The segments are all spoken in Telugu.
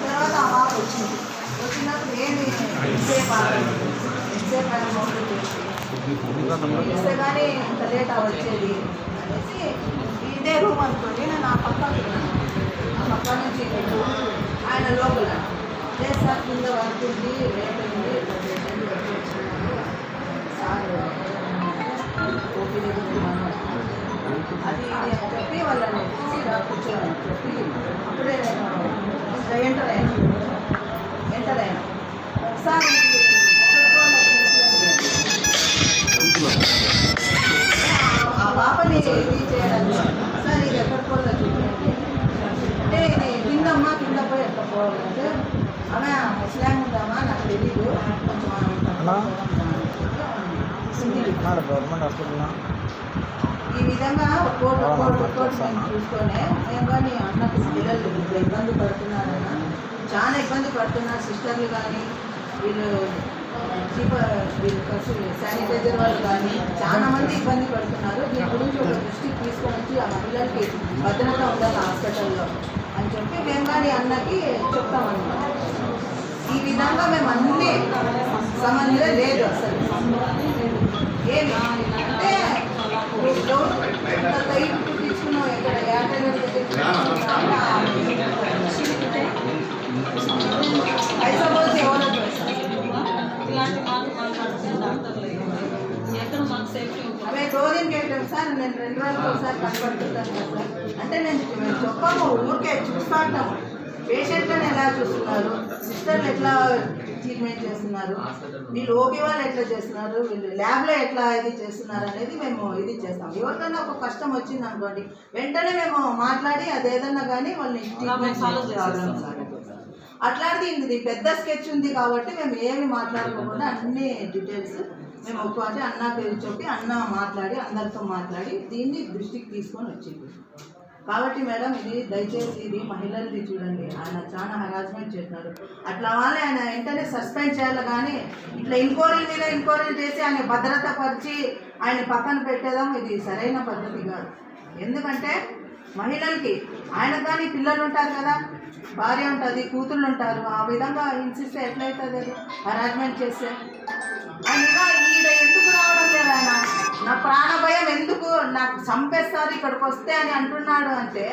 తర్వాత ఆ బాబు వచ్చింది వచ్చినప్పుడు ఏంటి ఎంతసేపు ఆగదు? ఎంతసేపు ఆయన మౌనం చేసి ఇస్తే కానీ ఇంత లేట్ వచ్చేది అనేసి ఇదే రూమ్ అనుకోండి నేను ఆ పక్క ఉన్నాను. ఆ పక్క నుంచి ఇటు ఆయన లోపల లేదు సార్ కింద వర్క్ ఉంది రేట్ ఉంది సార్ ఓపీ అది ఇది అని చెప్పి వాళ్ళని చూసి ఇలా కూర్చోమని చెప్పి అప్పుడే ఎంటర్ అయ్యాను ఎంటర్ అయ్యాను ఒకసారి. ఆ పాపని ఇది చేయడానికి సార్ ఇది ఎక్కడికో నాకు చూపించండి అంటే ఇది కిందమ్మా కింద పోయి ఎక్కడ పోవాలంటే ఆమె ముస్లాం ఉందామా నాకు తెలీదు కొంచెం గవర్నమెంట్ హాస్పిటల్ ఈ విధంగా కోర్టు కోర్టు కోర్టు మేము చూసుకొని మేము కానీ అన్నకు పిల్లలు ఇట్లా ఇబ్బంది పడుతున్నారన్న చాలా ఇబ్బంది పడుతున్నారు సిస్టర్లు కానీ వీళ్ళు చీప వీళ్ళు ఖర్చు శానిటైజర్ వాళ్ళు కానీ చాలా మంది ఇబ్బంది పడుతున్నారు. దీని గురించి ఒక దృష్టికి తీసుకొని వచ్చి ఆ మహిళలకి భద్రత ఉండాలి హాస్పిటల్లో అని చెప్పి మేము కానీ అన్నకి చెప్తామన్నమాట. ఈ విధంగా మేము అన్ని సంబంధం లేదు అసలు. అంటే నేను చెప్పాము ఊరికే చూస్తా ఉంటాము పేషెంట్లను ఎలా చూస్తున్నారు? సిస్టర్లు ఎట్లా ట్రీట్మెంట్ చేస్తున్నారు? వీళ్ళు ఓపీ వాళ్ళు ఎట్లా చేస్తున్నారు? వీళ్ళు ల్యాబ్లో ఎట్లా ఇది చేస్తున్నారు అనేది మేము ఇది చేస్తాం. ఎవరికైనా ఒక కష్టం వచ్చింది అనుకోండి వెంటనే మేము మాట్లాడి అది ఏదన్నా కానీ వాళ్ళని ట్రీట్మెంట్ అట్లాంటిది ఇది పెద్ద స్కెచ్ ఉంది కాబట్టి మేము ఏమి మాట్లాడుకోకుండా అన్ని డీటెయిల్స్ మేము ఒక అన్న పేరు చెప్పి అన్న మాట్లాడి అందరితో మాట్లాడి దీన్ని దృష్టికి తీసుకొని వచ్చింది. కాబట్టి మేడం ఇది దయచేసి ఇది మహిళలది చూడండి. ఆయన చాలా హరాజ్మెంట్ చేసినాడు అట్లా వాళ్ళే ఆయన వెంటనే సస్పెండ్ చేయాలి కానీ ఇట్లా ఎంక్వైరీ మీద ఎంక్వైరీ చేసి ఆయన భద్రత పరిచి ఆయన పక్కన పెట్టేదాం ఇది సరైన పద్ధతి కాదు. ఎందుకంటే మహిళలకి ఆయన కానీ పిల్లలు ఉంటారు కదా భార్య ఉంటుంది కూతుళ్ళు ఉంటారు. ఆ విధంగా హింసిస్తే ఎట్లయితుంది హరాజ్మెంట్ చేస్తే. ఇలా ఈడ ఎందుకు రావడం లేదు నా ప్రాణ భయం ఎందుకు? నాకు చంపేస్తారు ఇక్కడికి వస్తే అని అంటున్నాడు అంటే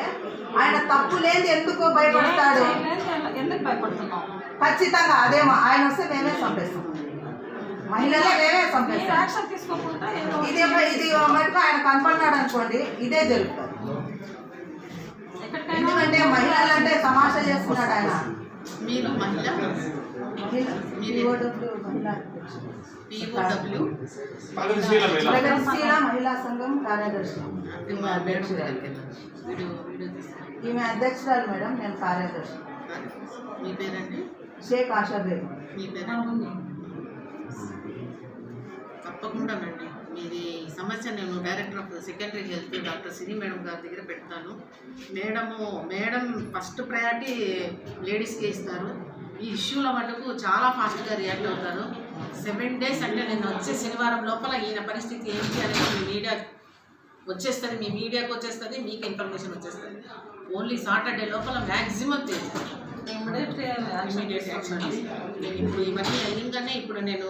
ఆయన తప్పు లేని ఎందుకు భయపడతాడు? ఎందుకు భయపడుతున్నాం ఖచ్చితంగా అదేమో ఆయన వస్తే మేమే చంపేస్తాం. మహిళలే మేమే చంపేస్తాం. ఇది ఇది మటుకు ఆయన కనపడినాడు అనుకోండి ఇదే జరుగుతుంది. ఎందుకంటే మహిళలు అంటే తమాషా చేస్తున్నాడు ఆయన. మీరు మహిళ. పిఓడబ్ల్యూ? ప్రగతిశీల మహిళా సంఘం. కార్యదర్శి. ఈమె అధ్యక్షురాలు మేడం నేను కార్యదర్శి. మీ పేరండి? షేక్ ఆషా బేగం. మీ పేరండి? తప్పకుండానండి మీది సమస్య నేను director of secondary health doctor Siri madam గారి దగ్గర పెడతాను. మేడము మేడం ఫస్ట్ ప్రయారిటీ లేడీస్కే ఇస్తారు. ఈ ఇష్యూల మటుకు చాలా ఫాస్ట్గా రియాక్ట్ అవుతారు. సెవెన్ డేస్ అంటే నేను వచ్చే శనివారం లోపల ఈయన పరిస్థితి ఏంటి అనేది మీ మీడియా వచ్చేస్తుంది మీ మీడియాకి వచ్చేస్తుంది మీకు ఇన్ఫర్మేషన్ వచ్చేస్తుంది. ఓన్లీ సాటర్డే లోపల మ్యాక్సిమం చేస్తారు. ఇమీడియట్ యాక్షన్ ఇప్పుడు ఇవన్నీ ఇప్పుడు నేను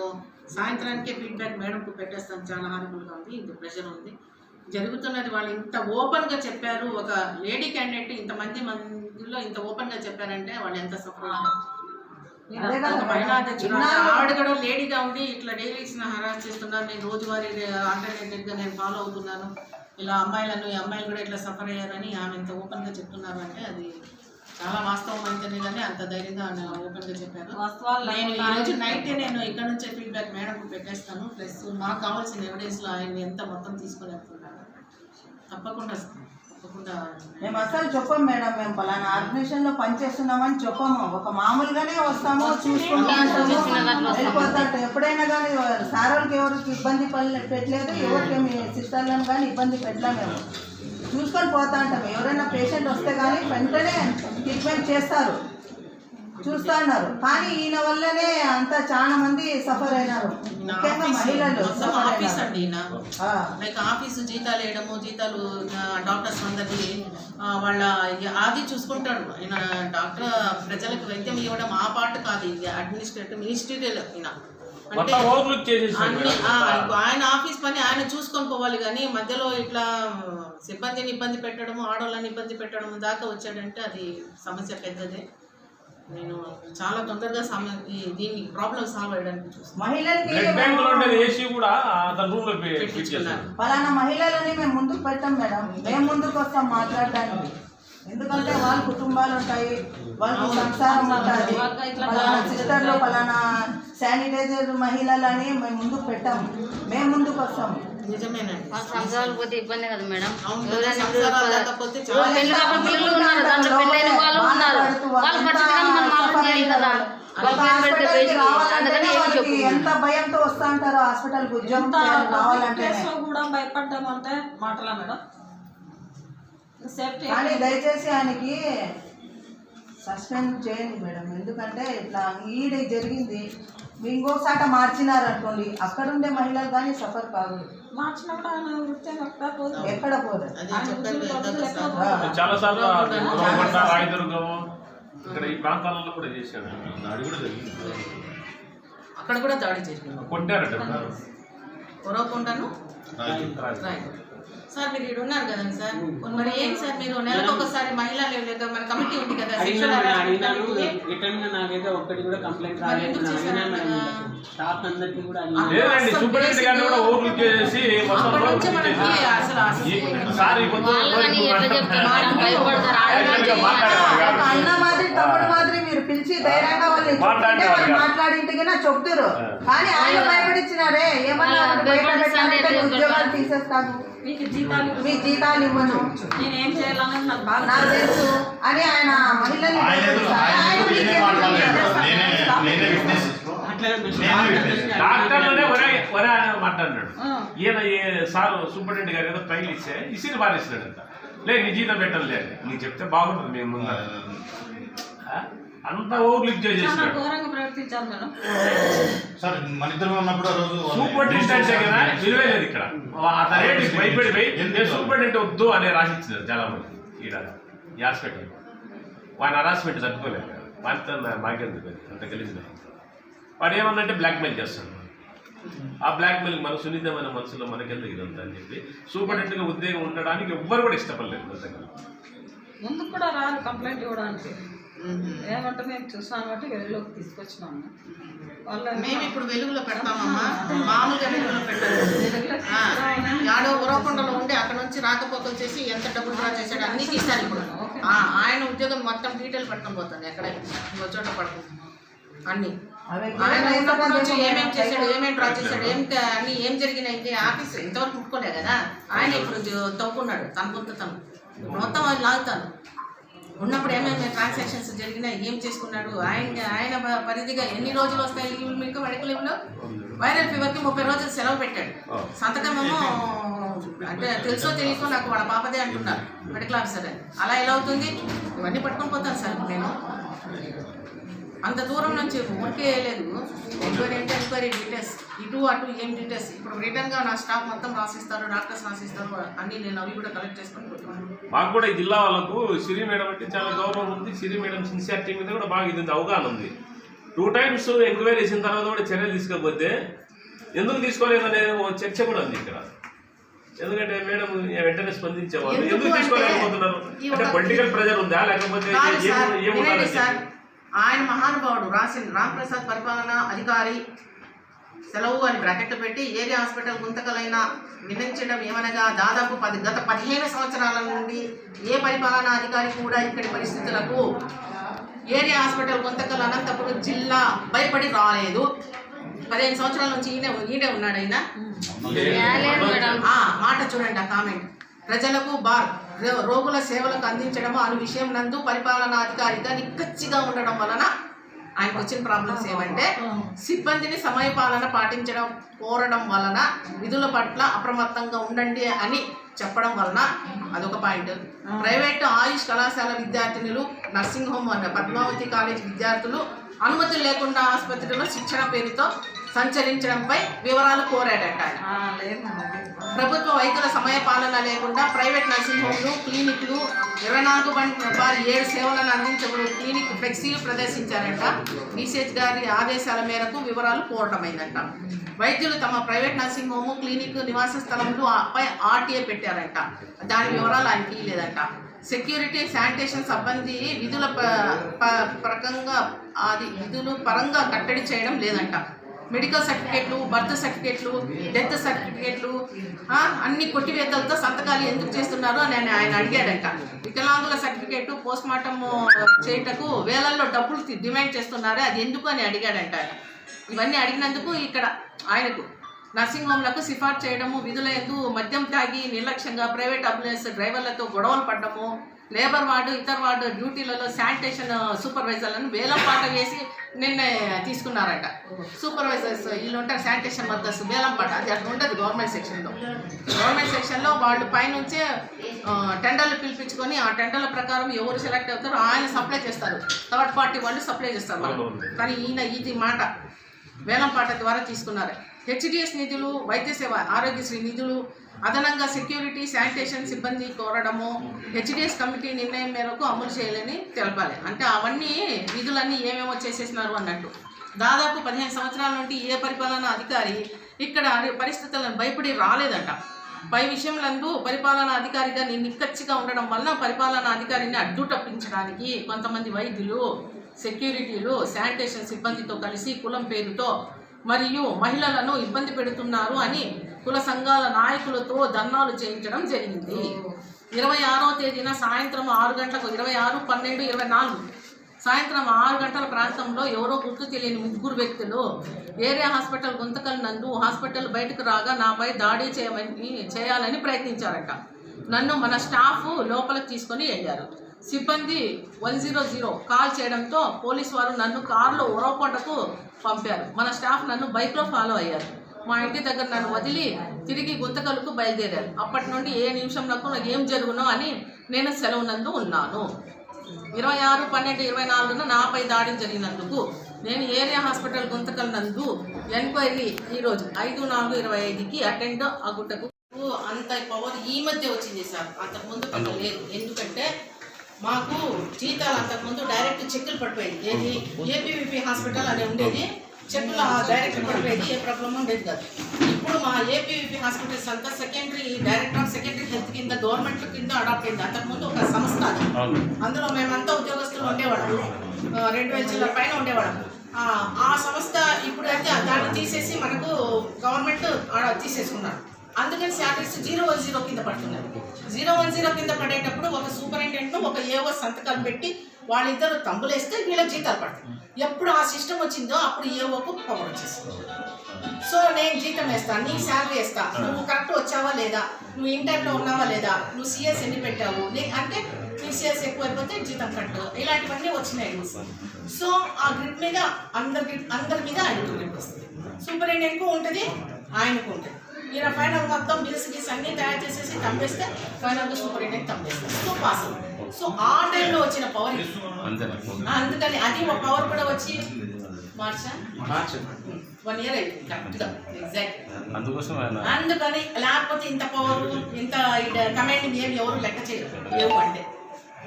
సాయంత్రానికే ఫీడ్బ్యాక్ మేడంకు పెట్టేస్తాను. చాలా హారబుల్గా ఉంది ఇంత ప్రెషర్ ఉంది. జరుగుతున్నది వాళ్ళు ఇంత ఓపెన్గా చెప్పారు. ఒక లేడీ క్యాండిడేట్ ఇంతమంది మందిలో ఇంత ఓపెన్గా చెప్పారంటే వాళ్ళు ఎంత ఆవిడ కూడా లేడీగా ఉండి ఇట్లా డైలీస్ హరాస్ చేస్తున్నారు. నేను రోజువారీ ఆల్టర్నేటివ్గా నేను ఫాలో అవుతున్నాను. ఇలా అమ్మాయిలను అమ్మాయిలు కూడా ఇట్లా సఫర్ అయ్యారని ఆమె ఇంత ఓపెన్గా చెప్తున్నారు అంటే అది చాలా వాస్తవం అయితేనే కానీ అంత ధైర్యంగా ఓపెన్గా చెప్పారు. వాస్తవాలు నేను ఈ రోజు నైట్ నేను ఇక్కడ నుంచే ఫీడ్బ్యాక్ మేడంకు పెట్టేస్తాను. ప్లస్ మాకు కావాల్సిన ఎవిడెన్స్లో ఆయన ఎంత మొత్తం తీసుకొని తప్పకుండా తప్పకుండా మేము అసలు చెప్పం మేడం మేము పలానా ఆర్గనైజేషన్లో పనిచేస్తున్నామని చెప్పము. ఒక మామూలుగానే వస్తాము చూసుకుంటాము వెళ్ళిపోతాం ఎప్పుడైనా కానీ సార్ వాళ్ళకి ఎవరికి ఇబ్బంది పడలే- పెట్టలేదు ఎవరికి మీ సిస్టర్లను కానీ ఇబ్బంది పెట్టలేము మేము. చూసుకొని పోతా ఉంటాం ఎవరైనా పేషెంట్ వస్తే కానీ వెంటనే ట్రీట్మెంట్ చేస్తారు. చూస్తా ఉన్నారు కానీ ఈయన వల్లనే అంత చాలా మంది సఫర్ అయినారు. ముఖ్యంగా మహిళలు ఆఫీస్ అండి. లైక్ ఆఫీసు జీతాలు వేయడము జీతాలు డాక్టర్స్ అందరికీ వాళ్ళ అది చూసుకుంటాడు. ఆయన డాక్టర్ ప్రజలకు వైద్యం ఇవ్వడం ఆ పార్ట్ కాదు. ఇది అడ్మినిస్ట్రేటివ్ మినిస్ట్రీరియల్ ఈయన. అంటే మొత్తం ఓవర్లుక్ చేసేసాడు ఆయన ఆఫీస్ పని ఆయన చూసుకొని పోవాలి కానీ మధ్యలో ఇట్లా సిబ్బందిని ఇబ్బంది పెట్టడం ఆడవాళ్ళని ఇబ్బంది పెట్టడం దాకా వచ్చాడంటే అది సమస్య పెద్దదే. నేను చాలా తొందరగా దీన్ని ప్రాబ్లం సాల్వ్ అయ్యడానికి చూస్తాను పలానా మహిళలని మేము ముందుకు పెట్టాం మేడం. మేము ముందుకు వస్తాం మాట్లాడడానికి. ఎందుకంటే వాళ్ళ కుటుంబాలు ఉంటాయి వాళ్ళకి సంసారం ఉంటుంది. పలానా సిస్టర్లు పలానా శానిటైజర్ మహిళలని మేము ముందుకు పెట్టాం. మేము ముందుకు వస్తాం. నిజమేనండి. పోతే ఇబ్బంది కదా మేడం. ఎవరైనా పిల్లలు ఉన్నారు దాంట్లో పెళ్ళైన వాళ్ళు ఉన్నారు. వాళ్ళ మనం చేయాలి కదా ఎంత భయంతో వస్తా ఉంటారో హాస్పిటల్కి ఉద్యోగం ప్లేస్లో కూడా భయపడ్డామంటే మాటలా మేడం? సేఫ్టీ కానీ దయచేసి ఆయనకి సస్పెండ్ చేయండి మేడం. ఎందుకంటే ఇట్లా ఈడ జరిగింది. మీ ఇంకోసాట మార్చినారు అనుకోండి అక్కడ ఉండే మహిళలు కానీ సఫర్ కాదు. మార్చినప్పుడు ఆయన ఎక్కడ పోదు. ఎక్కడ. చాలా సార్లు ఇక్కడ ఈ ప్రాంతాలలో కూడా చేశాడు. దాడి కూడా జరిగింది. అక్కడ కూడా దాడి జరిగింది కొట్టారట కొరవకుండాను? రాయ్. సార్ మీరు ఇక్కడ ఉన్నారు కదండి సార్ మరి ఏంటి సార్ మీరు నెలకు ఒకసారి మహిళా లేదా మన కమిటీ ఉంది కదా అడిగినా sexual మేడం, harassment అడిగినాను కమిటీ. రిటర్న్గా నాకైతే ఒక్కటి కూడా కంప్లైంట్ మరి రాలేదు ఎందుకు నా అడిగినా చేశారు మేడం కదా? స్టాఫ్ అందరికీ కూడా అడిగినా లేదండి సూపరింటెండెంట్ గారిని కూడా ఓవర్లుక్ చేసి మొత్తం అప్పటి నుంచి overlook మనకి చేసి అసలు అసలు సార్ ఈ కొంచెం వాళ్ళు కానీ ఎట్లా చెప్తారు మేడం భయపడతారు Actually గా మాట్లాడేవాడు ఒక కాదు. అన్న మాదిరి తమ్ముడు మాదిరి మీరు పిలిచి ధైర్యంగా వాళ్ళు. మాట్లాడింటికి చెప్తారు కానీ ఆయన భయపడిచ్చినారే. ఏమన్నా ఉద్యోగాలు తీసేస్తాను. మీకు జీతాలు మీ జీతాలు ఇవ్వను. నేను నాకు తెలుసు. అని ఆయన. డాక్టర్లోనే ఒరే ఒరే మాట్లాడినాడు. ఆ. ఈయన సార్ సూపరింటెండెంట్ గారు ఏదో ట్రైల్ ఇస్తే ఇసిరి పారేసినాడంట. లే నీ జీతం పెట్టాలి లేదు నీకు చెప్తే బాగుంటుంది మేము ముందర. ఆ? అంత ఓవర్లుక్ చాలా చేసేసినాడు ఘోరంగా ప్రవర్తించారు మేడం. సార్ మన ఇద్దరు ఉన్నప్పుడు ఆ రోజు సూపరింటెండెంట్ దగ్గర విలువే లేదు ఇక్కడ. అతను ఏంటి భయపడి పోయి నేను సూపరింటెండెంట్ వద్దు అనే రాసిచ్చినారు చాలా మంది ఈడ ఈ హాస్పిటల్. వాని హరాస్మెంట్ తట్టుకోలేదు. వాటితో నా- మాకెందుకు అంత కలిసిన వాడు ఏమన్నంటే బ్లాక్మెయిల్ చేస్తాడు. ఆ బ్లాక్మెయిల్ మన సున్నితమైన మనసులో మనకెందుకు ఇదంతా అని చెప్పి సూపరింటెండెంట్గా ఉద్యోగం ఉండడానికి ఎవ్వరు కూడా ఇష్టపడలేదు ముందుకు కూడా రాదు కంప్లైంట్ ఇవ్వడానికి. ఏమంటే మేము చూసాను బట్టి వెలుగులోకి తీసుకొచ్చినాము వాళ్ళ మేము ఇప్పుడు వెలుగులో పెడతామమ్మా. మామూలుగా వెలుగులో పెట్టాము ఆ, యాడో ఉరవకొండలో ఉండి అక్కడ నుంచి రాకపోకలు చేసి ఎంత డబ్బులు డ్రా చేశాడు అన్ని తీశారు ఇప్పుడు. ఆ, ఆయన ఉద్యోగం మొత్తం డీటెయిల్ పట్టుకొని పోతుంది ఎక్కడ ఇంకో చోట పడుతుంది. అన్ని. ఆయన ఉన్నప్పటి నుంచి ఏమేం చేశాడు? వ్యక్తిగత ఏమేం డ్రా చేశాడు ఏం అన్ని ఏం జరిగినాయి ఆఫీస్ ఇంతవరకు ముట్టుకోలే కదా. ఆయన ఇప్పుడు తవ్వుకున్నాడు తన పొత్తు తను. మొత్తం అది లాగుతాను ఉన్నప్పుడు ఏమేమి ట్రాన్సాక్షన్స్ జరిగినాయి ఏం చేసుకున్నాడు ఆయన ఆయన పరిధిగా ఎన్ని రోజులు వస్తాయి? లీవులు మీకు మెడికల్ లీవ్లో వైరల్ ఫీవర్కి ముప్పై రోజులు సెలవు పెట్టాడు. సంతకం ఏమో అంటే తెలుసో తెలియకో నాకు వాళ్ళ పాపదే అంటున్నారు. Medical officer. అని అలా ఎలా అవుతుంది? ఇవన్నీ పట్టుకొని పోతాను సార్ నేను. అంత దూరం నుంచి ఊరికే లేదు ఎంక్వైరీ అంటే ఎంక్వైరీ డీటెయిల్స్ ఇటు అటు ఏం డీటెయిల్స్ ఇప్పుడు రిటర్న్గా నా స్టాఫ్ మొత్తం రాసిస్తారు డాక్టర్స్ రాసిస్తారు అన్నీ నేను అవి కూడా కలెక్ట్ చేసుకొని పోతున్నాను. మాకు కూడా ఈ జిల్లా వాళ్ళకు సిరి మేడం అంటే చాలా గౌరవం ఉంది. సిరి మేడం సిన్సియారిటీ మీద కూడా బాగా ఇది అవగాహన ఉంది. టూ టైమ్స్ ఎంక్వైరీ చేసిన తర్వాత కూడా చర్యలు తీసుకోకపోతే ఎందుకు తీసుకోలేదనే ఓ చర్చ కూడా ఉంది ఇక్కడ. ఎందుకంటే మేడం వెంటనే స్పందించేవాళ్ళు. ఎందుకు తీసుకోలేకపోతున్నారు? అంటే పొలిటికల్ ప్రెజర్ ఉందా? లేకపోతే కాదు ఆయన మహానుభావుడు రాసిన రామ్ ప్రసాద్ పరిపాలన అధికారి సెలవు అని బ్రాకెట్ పెట్టి ఏరియా హాస్పిటల్ గుంతకలైన విధించడం ఏమనగా దాదాపు పది గత పదిహేను సంవత్సరాల నుండి ఏ పరిపాలనా అధికారి కూడా ఇక్కడి పరిస్థితులకు ఏరియా హాస్పిటల్ గుంతకల్ అనంతపురం జిల్లా భయపడి రాలేదు. పదిహేను సంవత్సరాల నుంచి ఈయన ఈయనే ఉన్నాడు ఆయన. మాట చూడండి ఆ కామెంట్ ప్రజలకు బార్ రోగుల సేవలకు అందించడం అను విషయం నందు పరిపాలనాధికారిగా నిక్కచ్చిగా ఉండడం వలన ఆయనకు వచ్చిన ప్రాబ్లమ్స్ ఏమంటే సిబ్బందిని సమయపాలన పాటించడం కోరడం వలన విధుల పట్ల అప్రమత్తంగా ఉండండి అని చెప్పడం వలన అదొక పాయింట్. ప్రైవేట్ ఆయుష్ కళాశాల విద్యార్థినులు నర్సింగ్ హోమ్ అన్న పద్మావతి కాలేజ్ విద్యార్థులు అనుమతి లేకుండా ఆసుపత్రిలో శిక్షణ పేరుతో సంచరించడంపై వివరాలు కోరాడట ప్రభుత్వ వైద్యుల సమయ పాలన లేకుండా ప్రైవేట్ నర్సింగ్ హోమ్లు క్లినిక్లు ఇరవై నాలుగు బార్ ఏడు సేవలను అందించబడు క్లినిక్ ఫ్లెక్సీలు ప్రదర్శించారంట. బీసీహెచ్ గారి ఆదేశాల మేరకు వివరాలు కోరటమైందంట. వైద్యులు తమ ప్రైవేట్ నర్సింగ్ హోము క్లినిక్ నివాస స్థలంలో పై ఆర్టీఏ పెట్టారంట. దాని వివరాలు ఆయనకి లేదంట సెక్యూరిటీ శానిటేషన్ సిబ్బంది విధుల ప- ప- ప్రకంగా అది విధులు పరంగా కట్టడి చేయడం లేదంట. మెడికల్ సర్టిఫికేట్లు బర్త్ సర్టిఫికేట్లు డెత్ సర్టిఫికేట్లు అన్ని కొట్టివేతలతో సంతకాలు ఎందుకు చేస్తున్నారు అని ఆయన- ఆయన అడిగాడంట. వికలాంగుల సర్టిఫికేట్ పోస్ట్ మార్టం చేయటకు వేలల్లో డబ్బులు డిమాండ్ చేస్తున్నారు అది ఎందుకు అని అడిగాడంట ఇవన్నీ అడిగినందుకు ఇక్కడ ఆయనకు నర్సింగ్ హోమ్లకు సిఫార్సు చేయడము విధుల ఎందు మద్యం తాగి నిర్లక్ష్యంగా ప్రైవేట్ అంబులెన్స్ డ్రైవర్లతో గొడవలు పడ్డము లేబర్ వార్డు ఇతర వార్డు డ్యూటీలలో శానిటేషన్ సూపర్వైజర్లను వేలం పాట వేసి నిన్న తీసుకున్నారట. సూపర్వైజర్స్ వీళ్ళు ఉంటారు శానిటేషన్ వర్కర్స్ వేలం పాట. అది అట్లా ఉంటుంది గవర్నమెంట్ సెక్షన్లో. గవర్నమెంట్ సెక్షన్లో వాళ్ళు పైనుంచే టెండర్లు పిలిపించుకొని ఆ టెండర్ల ప్రకారం ఎవరు సెలెక్ట్ అవుతారో ఆయన సప్లై చేస్తారు. థర్డ్ పార్టీ వాళ్ళు సప్లై చేస్తారు. కానీ ఈయన ఇది మాట. వేలం పాట ద్వారా తీసుకున్నారు. హెచ్డిఎస్ నిధులు వైద్య సేవ ఆరోగ్యశ్రీ నిధులు అదనంగా సెక్యూరిటీ శానిటేషన్ సిబ్బంది కోరడము హెచ్డిఎస్ కమిటీ నిర్ణయం మేరకు అమలు చేయాలని తెలపాలి. అంటే అవన్నీ నిధులన్నీ ఏమేమో చేసేసినారు అన్నట్టు. దాదాపు పదిహేను సంవత్సరాల నుండి ఏ పరిపాలనా అధికారి ఇక్కడ పరిస్థితులను భయపడి రాలేదంట. పై విషయంలందు పరిపాలనా అధికారిగా నేను నిక్కచ్చిగా ఉండడం వలన పరిపాలనా అధికారిని అడ్డు తప్పించడానికి కొంతమంది వైద్యులు సెక్యూరిటీలు శానిటేషన్ సిబ్బందితో కలిసి కులం పేరుతో మరియు మహిళలను ఇబ్బంది పెడుతున్నారు అని కుల సంఘాల నాయకులతో ధర్నాలు చేయించడం జరిగింది. ఇరవై ఆరో తేదీన సాయంత్రం ఆరు గంటలకు ఇరవై ఆరు పన్నెండు ఇరవై నాలుగు సాయంత్రం ఆరు గంటల ప్రాంతంలో ఎవరో గుర్తు తెలియని ముగ్గురు వ్యక్తులు ఏరియా హాస్పిటల్ గుంతకల్ నందు హాస్పిటల్ బయటకు రాగా నాపై దాడి చేయమని చేయాలని ప్రయత్నించారట. నన్ను మన స్టాఫ్ లోపలికి తీసుకొని వెళ్ళారు. సిబ్బంది వన్ జీరో జీరో కాల్ చేయడంతో పోలీస్ వారు నన్ను కారులో ఉరవకొండకు పంపారు. మన స్టాఫ్ నన్ను బైక్లో ఫాలో అయ్యారు. మా ఇంటి దగ్గర నన్ను వదిలి తిరిగి గుంతకలకు బయలుదేరారు. అప్పటి నుండి ఏ నిమిషంలో నాకు ఏం జరుగునో అని నేను సెలవు నందు ఉన్నాను. ఇరవై ఆరు పన్నెండు ఇరవై నాలుగున నాపై దాడి జరిగినందుకు నేను ఏరియా హాస్పిటల్ గుంతకల్ నందు ఎంక్వైరీ ఈరోజు ఐదు నాలుగు ఇరవై ఐదుకి అటెండ్ అగుటకు అంత పవర్ ఈ మధ్య వచ్చింది సార్. అంతకుముందు లేదు. ఎందుకంటే మాకు జీతాలు అంతకుముందు డైరెక్ట్ చెక్కులు పడిపోయింది. ఏది? ఏపీవీపీ హాస్పిటల్ అని ఉండేది. చెక్కులు డైరెక్ట్ పడిపోయేది. ఏ ప్రాబ్లం ఉండేది కాదు. ఇప్పుడు మా ఏపీవీపీ హాస్పిటల్స్ అంతా secondary director of secondary health కింద గవర్నమెంట్ కింద అడాప్ట్ అయింది. అంతకుముందు ఒక సంస్థ అది. అందులో మేమంతా ఉద్యోగస్తులు ఉండేవాళ్ళం. రెండు వేల చిల్లర పైన ఉండేవాళ్ళం. ఆ, ఆ సంస్థ ఇప్పుడు అయితే దాన్ని తీసేసి మనకు గవర్నమెంట్ తీసేసుకున్నారు. అందుకని శాలరీస్ జీరో వన్ జీరో కింద పడుతున్నారు. జీరో వన్ జీరో కింద పడేటప్పుడు ఒక సూపరింటెండెంట్ ఒక ఏవో సంతకాలు పెట్టి వాళ్ళిద్దరు తంబులేస్తే వీళ్ళకి జీతాలు పడతాయి. ఎప్పుడు ఆ సిస్టమ్ వచ్చిందో అప్పుడు ఏవోకు పవర్ వచ్చేసింది సో నేను జీతం వేస్తాను నీ శాలరీ వేస్తా నువ్వు కరెక్ట్ వచ్చావా లేదా నువ్వు ఇంటర్లో ఉన్నావా లేదా నువ్వు సిఎస్ ఎన్ని పెట్టావు నీ అంటే నీ సిఎస్ ఎక్కువైపోతే జీతం కట్టు ఇలాంటివన్నీ వచ్చినాయి సో ఆ గ్రిప్ మీద అందరి అందరి మీద ఆయనకు గ్రిప్ వస్తుంది. సూపరింటెండెంట్కు ఉంటుంది ఆయనకు ఉంటుంది. ఈయన ఫైనల్ మొత్తం బిల్స్ గిల్స్ అన్ని తయారు చేసేసి తంపేస్తే ఫైనల్గా సూపరింటెండెంట్ తంపేస్తారు సో పాస్ సో ఆ టైంలో వచ్చిన పవర్ అందుకని అది ఒక పవర్ కూడా వచ్చి మార్చా? వన్ ఇయర్ అయిపోయింది కరెక్ట్గా ఎగ్జాక్ట్ అందుకోసం అందుకని లేకపోతే ఇంత పవర్ ఇంత కమాండింగ్ ఏం ఎవరు లెక్క చేయరు. ఏమో అంటే.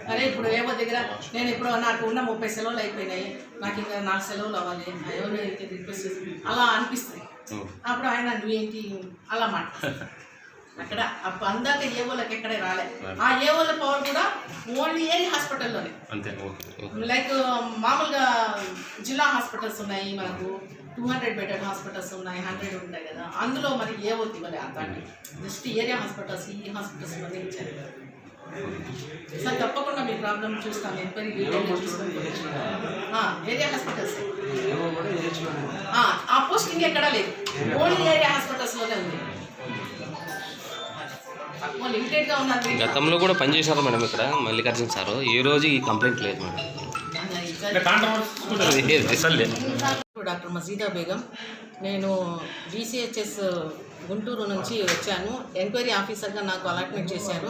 అరే ఇప్పుడు ఏవో దగ్గర నేను ఇప్పుడు నాకు ఉన్న ముప్పై సెలవులు అయిపోయినాయి. నాకు ఇంకా నాలుగు సెలవులు అవ్వాలి. ఎవరు రిక్వెస్ట్ అలా అనిపిస్తుంది. అప్పుడు ఆయన నువ్వేంటి అలా మాట అక్కడ అప్పుడు అందాక ఏవోళ్ళకి ఎక్కడే రాలే. ఆ ఏవోళ్ళ పవర్ కూడా ఓన్లీ ఏరియా హాస్పిటల్లోనే. అంతే లైక్ మామూలుగా జిల్లా హాస్పిటల్స్ ఉన్నాయి మనకు. టూ హండ్రెడ్ బెడెడ్ హాస్పిటల్స్ ఉన్నాయి హండ్రెడ్ ఉంటాయి కదా. అందులో మరి ఏ వద్దు ఇవ్వలే జస్ట్ ఏరియా హాస్పిటల్స్ ఈ హాస్పిటల్స్లోనే ఇచ్చారు. సార్ తప్పకుండా మీ ప్రాబ్లం చూస్తాను. Enquiry area hospitals. ఆ పోస్టింగ్ ఎక్కడా లేదు. ఓన్లీ ఏరియా హాస్పిటల్స్లోనే ఉంది. గతంలో కూడా పనిచేశారు మేడం ఇక్కడ మల్లికార్జున సారు. ఈ రోజు ఈ కంప్లైంట్ లేదు మేడం. డాక్టర్ మజీదా బేగం నేను బీసీహెచ్ఎస్ గుంటూరు నుంచి వచ్చాను. ఎంక్వైరీ ఆఫీసర్గా నాకు అలాట్మెంట్ చేశారు.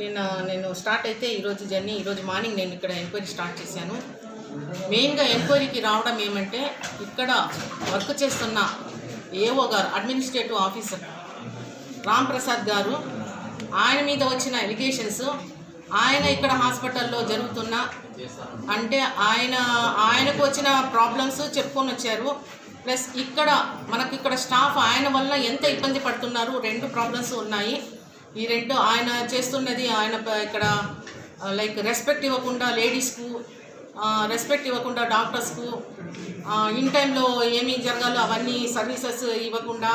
నేను నేను స్టార్ట్ అయితే ఈరోజు జర్నీ ఈరోజు మార్నింగ్ నేను ఇక్కడ ఎంక్వైరీ స్టార్ట్ చేశాను. మెయిన్గా ఎంక్వైరీకి రావడం ఏమంటే ఇక్కడ వర్క్ చేస్తున్న ఏఓ గారు అడ్మినిస్ట్రేటివ్ ఆఫీసర్ రామ్ ప్రసాద్ గారు ఆయన మీద వచ్చిన ఎలిగేషన్స్ ఆయన ఇక్కడ హాస్పిటల్లో జరుగుతున్న అంటే ఆయన ఆయనకు వచ్చిన ప్రాబ్లమ్స్ చెప్పుకొని వచ్చారు. ప్లస్ ఇక్కడ మనకి ఇక్కడ స్టాఫ్ ఆయన వల్ల ఎంత ఇబ్బంది పడుతున్నారు రెండు ప్రాబ్లమ్స్ ఉన్నాయి. ఈ రెండు ఆయన చేస్తున్నది ఆయన ఇక్కడ లైక్ రెస్పెక్ట్ ఇవ్వకుండా లేడీస్కు రెస్పెక్ట్ ఇవ్వకుండా డాక్టర్స్కు ఇన్ టైంలో ఏమి జరగాలో అవన్నీ సర్వీసెస్ ఇవ్వకుండా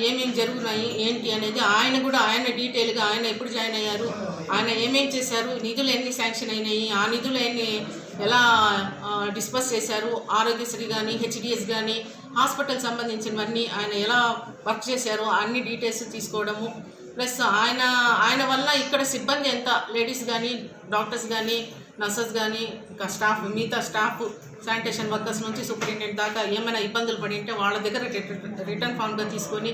ఏమేమి జరుగుతున్నాయి ఏంటి అనేది ఆయన కూడా ఆయన డీటెయిల్గా ఆయన ఎప్పుడు జాయిన్ అయ్యారు ఆయన ఏమేం చేశారు నిధులు ఎన్ని శాంక్షన్ అయినాయి ఆ నిధులు ఎన్ని ఎలా డిస్పస్ చేశారు ఆరోగ్యశ్రీ కానీ హెచ్డిఎస్ కానీ హాస్పిటల్ సంబంధించినవన్నీ ఆయన ఎలా వర్క్ చేశారు అన్ని డీటెయిల్స్ తీసుకోవడము ప్లస్ ఆయన ఆయన వల్ల ఇక్కడ సిబ్బంది ఎంత? లేడీస్ కానీ డాక్టర్స్ కానీ నర్సెస్ కానీ ఇంకా స్టాఫ్ మిగతా స్టాఫ్ శానిటేషన్ వర్కర్స్ నుంచి సూపరింటెండెంట్ దాకా ఏమైనా ఇబ్బందులు పడి ఉంటే వాళ్ళ దగ్గర రిటర్న్ ఫామ్గా తీసుకొని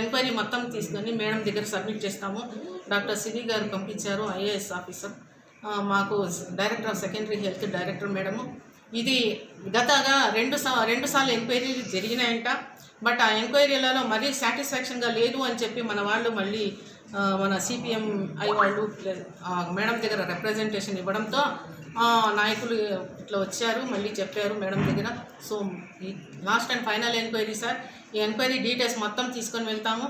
ఎంక్వైరీ మొత్తం తీసుకొని మేడం దగ్గర సబ్మిట్ చేస్తాము. డాక్టర్ సిరి గారు పంపించారు ఐఏఎస్ ఆఫీసర్. మాకు director of secondary health director madam. ఇది గతగా రెండు సా రెండు సార్లు ఎంక్వైరీలు జరిగినాయంట. బట్ ఆ ఎంక్వైరీలలో మరీ సాటిస్ఫాక్షన్గా లేదు అని చెప్పి మన వాళ్ళు మళ్ళీ మన సిపిఎం ఐ వాళ్ళు మేడం దగ్గర రిప్రజెంటేషన్ ఇవ్వడంతో నాయకులు ఇట్లా వచ్చారు మళ్ళీ చెప్పారు మేడం దగ్గర. సో ఈ last and final enquiry sir. ఈ ఎంక్వైరీ డీటెయిల్స్ మొత్తం తీసుకొని వెళ్తాము.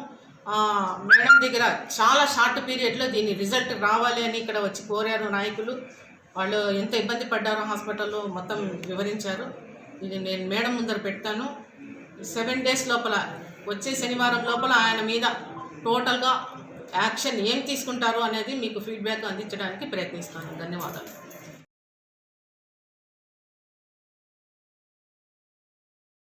మేడం దగ్గర చాలా షార్ట్ పీరియడ్లో దీని రిజల్ట్ రావాలి అని ఇక్కడ వచ్చి కోరారు నాయకులు. వాళ్ళు ఎంత ఇబ్బంది పడ్డారో హాస్పిటల్లో మొత్తం వివరించారు. ఇది నేను మేడం ముందర పెడతాను. సెవెన్ డేస్ లోపల వచ్చే శనివారం లోపల ఆయన మీద టోటల్గా యాక్షన్ ఏం తీసుకుంటారు అనేది మీకు ఫీడ్బ్యాక్ అందించడానికి ప్రయత్నిస్తాను. ధన్యవాదాలు.